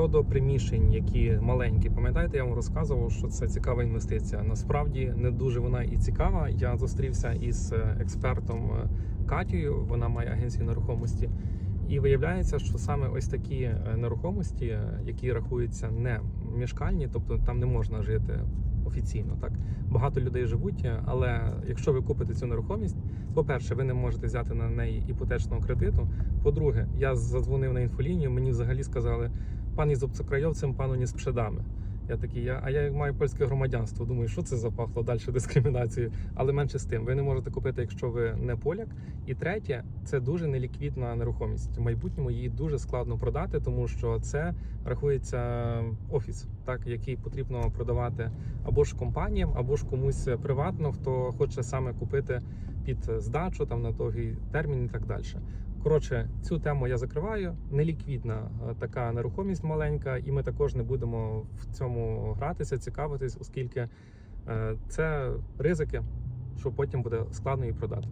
Щодо приміщень, які маленькі, пам'ятаєте, я вам розказував, що це цікава інвестиція. Насправді не дуже вона і цікава. Я зустрівся із е, експертом е, Катією, вона має агенцію нерухомості. І виявляється, що саме ось такі е, нерухомості, які рахуються не мішкальні, тобто там не можна жити офіційно. Так багато людей живуть, але якщо ви купите цю нерухомість, по-перше, ви не можете взяти на неї іпотечного кредиту. По-друге, я задзвонив на інфолінію, мені взагалі сказали, із обцекрайовцем, пану не з пшедами. Я такий, я, а я майю польське громадянство. Думаю, що це запахло далі дискримінацією. Але менше з тим, ви не можете купити, якщо ви не поляк. І третє, це дуже неліквідна нерухомість. В майбутньому її дуже складно продати, тому що це рахується офіс, так який потрібно продавати або ж компаніям, або ж комусь приватно, хто хоче саме купити під здачу там на довгий термін і так далі. Коротше, цю тему я закриваю. Неліквідна е, така нерухомість маленька, і ми також не будемо в цьому гратися, цікавитись, оскільки е, це ризики, що потім буде складно її продати.